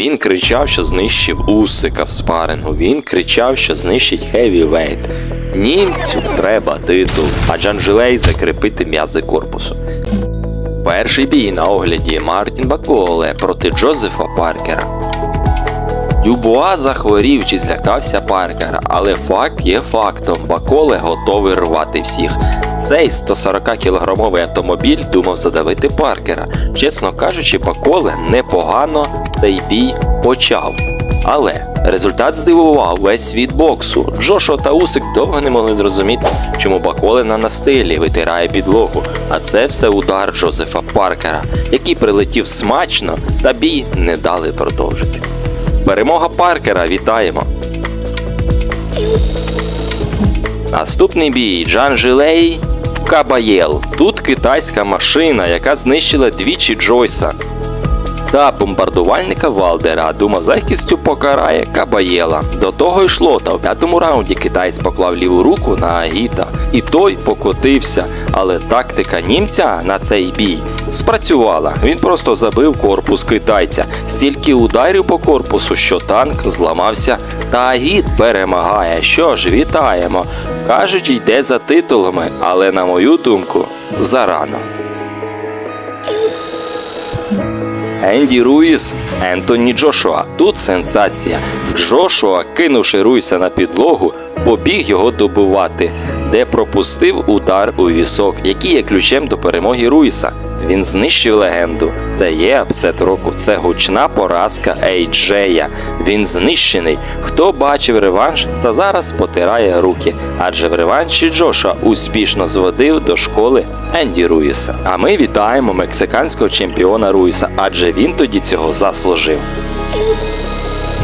Він кричав, що знищив Усика в спарингу. Він кричав, що знищить Хевівейт. Німцю треба титул, а Джанжилей закріпити м'язи корпусу. Перший бій на огляді Мартін Баколе проти Джозефа Паркера. Дюбуа захворів чи злякався Паркера, але факт є фактом. Баколе готовий рвати всіх. Цей 140-кілограмовий автомобіль думав задавити Паркера. Чесно кажучи, Баколе непогано цей бій почав. Але результат здивував весь світ боксу. Джошо та Усик довго не могли зрозуміти, чому Баколе на настилі витирає підлогу. А це все удар Джозефа Паркера, який прилетів смачно, та бій не дали продовжити. Перемога Паркера, вітаємо! Наступний бій Джан Жилей Кабаєл. Тут китайська машина, яка знищила двічі Джойса. Та бомбардувальника Валдера думав, за легкістю покарає Кабаєла. До того йшло, та у п'ятому раунді китаєць поклав ліву руку на Агіта, і той покотився. Але тактика німця на цей бій спрацювала. Він просто забив корпус китайця, стільки ударів по корпусу, що танк зламався. Та Агіт перемагає. Що ж, вітаємо. Кажуть, йде за титулами, але на мою думку, зарано. Енді Руїс, Ентоні Джошуа. Тут сенсація. Джошуа, кинувши Руїса на підлогу, побіг його добивати, де пропустив удар у вісок, який є ключем до перемоги Руїса. Він знищив легенду. Це є апсет року. Це гучна поразка Ейджея. Він знищений. Хто бачив реванш, та зараз потирає руки. Адже в реванші Джоша успішно зводив до школи Енді Руїса. А ми вітаємо мексиканського чемпіона Руїса, адже він тоді цього заслужив.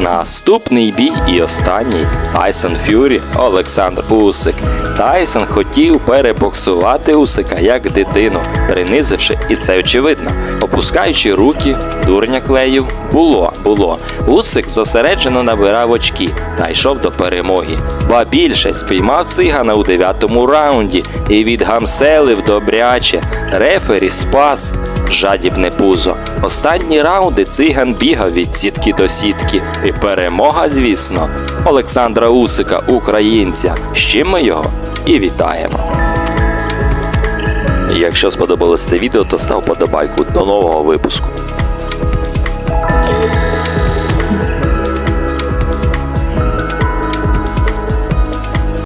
Наступний бій і останній Тайсон Фюрі Олександр Усик. Тайсон хотів перебоксувати Усика як дитину, принизивши, і це очевидно. Опускаючи руки, дурня клеїв було, було. Усик зосереджено набирав очки та йшов до перемоги. Ба більше спіймав цигана у дев'ятому раунді і відгамселив добряче. Рефері спас жадібне пузо. Останні раунди циган бігав від сітки до сітки. І перемога, звісно, Олександра Усика, українця. З чим ми його і вітаємо. Якщо сподобалось це відео, то став подобайку. До нового випуску.